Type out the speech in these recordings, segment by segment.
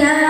Yeah.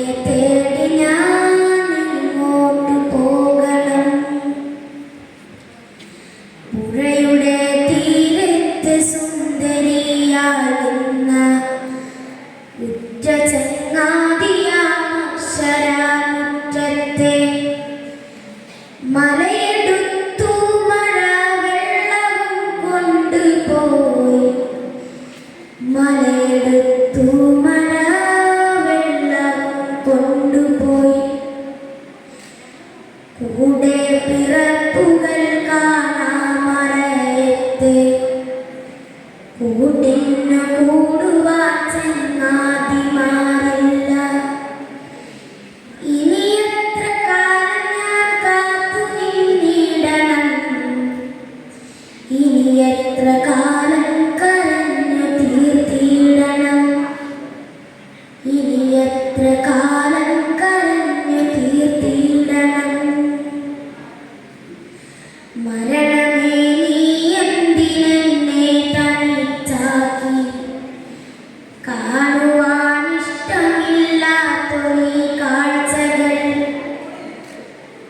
പുഴയുടെ തീരത്ത് സുന്ദരിയാകുന്ന ഉറ്റ ചങ്ങാതിയാശരാമുറ്റത്തെ മലയെടുത്തു മഴ വെള്ളവും കൊണ്ടുപോയി. മലയെടുത്തു മഴ വെള്ളവും കൊണ്ടുപോയി. കൂടെ പിറപ്പുകൾ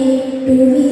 കേട്ടുവി